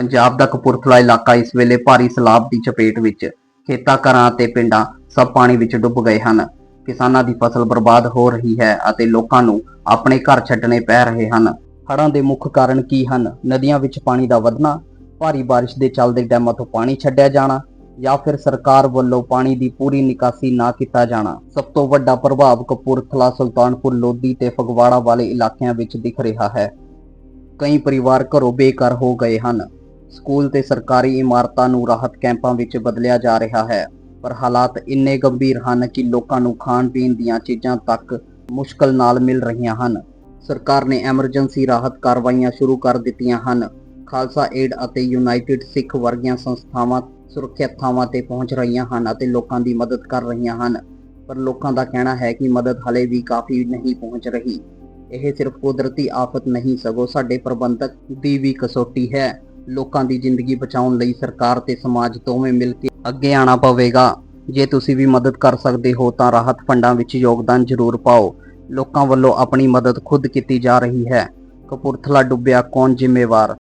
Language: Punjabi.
ਪੰਜਾਬ ਦਾ ਕਪੂਰਥਲਾ ਇਲਾਕਾ ਇਸ ਵੇਲੇ ਭਾਰੀ ਸਲਾਬ ਦੀ ਚਪੇਟ ਵਿੱਚ, ਖੇਤਾਂ, ਘਰਾਂ ਅਤੇ ਪਿੰਡਾਂ ਸਭ ਪਾਣੀ ਵਿੱਚ ਡੁੱਬ ਗਏ ਹਨ। ਕਿਸਾਨਾਂ ਦੀ ਫਸਲ ਬਰਬਾਦ ਹੋ ਰਹੀ ਹੈ ਅਤੇ ਲੋਕਾਂ ਨੂੰ ਆਪਣੇ ਘਰ ਛੱਡਣੇ ਪੈ ਰਹੇ ਹਨ। ਹੜ੍ਹਾਂ ਦੇ ਮੁੱਖ ਕਾਰਨ ਕੀ ਹਨ? ਨਦੀਆਂ ਵਿੱਚ ਪਾਣੀ ਦਾ ਵਧਣਾ, ਭਾਰੀ ਬਾਰਿਸ਼ ਦੇ ਚੱਲਦੇ ਡੈਮਾਂ ਤੋਂ ਪਾਣੀ ਛੱਡਿਆ ਜਾਣਾ ਜਾਂ ਫਿਰ ਸਰਕਾਰ ਵੱਲੋਂ ਪਾਣੀ ਦੀ ਪੂਰੀ ਨਿਕਾਸੀ ਨਾ ਕੀਤਾ ਜਾਣਾ? ਸਭ ਤੋਂ ਵੱਡਾ ਪ੍ਰਭਾਵ ਕਪੂਰਥਲਾ, ਸੁਲਤਾਨਪੁਰ, ਲੋਧੀ ਤੇ ਫਗਵਾੜਾ ਵਾਲੇ ਇਲਾਕਿਆਂ ਵਿੱਚ ਦਿਖ ਰਿਹਾ ਹੈ। ਕਈ ਪਰਿਵਾਰ ਘਰੋਂ ਬੇਘਰ ਹੋ ਗਏ ਹਨ। ਸਕੂਲ ਤੇ ਸਰਕਾਰੀ ਇਮਾਰਤਾਂ ਨੂੰ ਰਾਹਤ ਕੈਂਪਾਂ ਵਿੱਚ ਬਦਲਿਆ ਜਾ ਰਿਹਾ ਹੈ। ਪਰ ਹਾਲਾਤ ਇੰਨੇ ਗੰਭੀਰ ਹਨ ਕਿ ਲੋਕਾਂ ਨੂੰ ਖਾਣ ਪੀਣ ਦੀਆਂ ਚੀਜ਼ਾਂ ਤੱਕ ਮੁਸ਼ਕਲ ਨਾਲ ਮਿਲ ਰਹੀਆਂ ਹਨ। ਸਰਕਾਰ ਨੇ ਐਮਰਜੈਂਸੀ ਰਾਹਤ ਕਾਰਵਾਈਆਂ ਸ਼ੁਰੂ ਕਰ ਦਿੱਤੀਆਂ ਹਨ। ਖਾਲਸਾ ਏਡ ਅਤੇ ਯੂਨਾਈਟਿਡ ਸਿੱਖ ਵਰਗੀਆਂ ਸੰਸਥਾਵਾਂ ਸੁਰੱਖਿਅਤ ਥਾਵਾਂ ਤੇ ਪਹੁੰਚ ਰਹੀਆਂ ਹਨ ਅਤੇ ਲੋਕਾਂ ਦੀ ਮਦਦ ਕਰ ਰਹੀਆਂ ਹਨ। ਪਰ ਲੋਕਾਂ ਦਾ ਕਹਿਣਾ ਹੈ ਕਿ ਮਦਦ ਹਲੇ ਵੀ ਕਾਫੀ ਨਹੀਂ ਪਹੁੰਚ ਰਹੀ। ਇਹ ਸਿਰਫ ਕੁਦਰਤੀ ਆਫਤ ਨਹੀਂ, ਸਗੋਂ ਸਾਡੇ ਪ੍ਰਬੰਧਕ ਦੀ ਵੀ ਕਸੌਟੀ ਹੈ। ਲੋਕਾਂ ਦੀ ਜ਼ਿੰਦਗੀ ਬਚਾਉਣ ਲਈ ਸਰਕਾਰ ਤੇ ਸਮਾਜ ਦੋਵੇਂ ਮਿਲ ਕੇ ਅੱਗੇ ਆਉਣਾ ਪਵੇਗਾ। ਜੇ ਤੁਸੀਂ ਵੀ ਮਦਦ ਕਰ ਸਕਦੇ ਹੋ ਤਾਂ ਰਾਹਤ ਫੰਡਾਂ ਵਿੱਚ ਯੋਗਦਾਨ ਜ਼ਰੂਰ ਪਾਓ। ਲੋਕਾਂ ਵੱਲੋਂ ਆਪਣੀ ਮਦਦ ਖੁਦ ਕੀਤੀ ਜਾ ਰਹੀ ਹੈ। ਕਪੂਰਥਲਾ ਡੁੱਬਿਆ ਕੌਣ ਜ਼ਿੰਮੇਵਾਰ?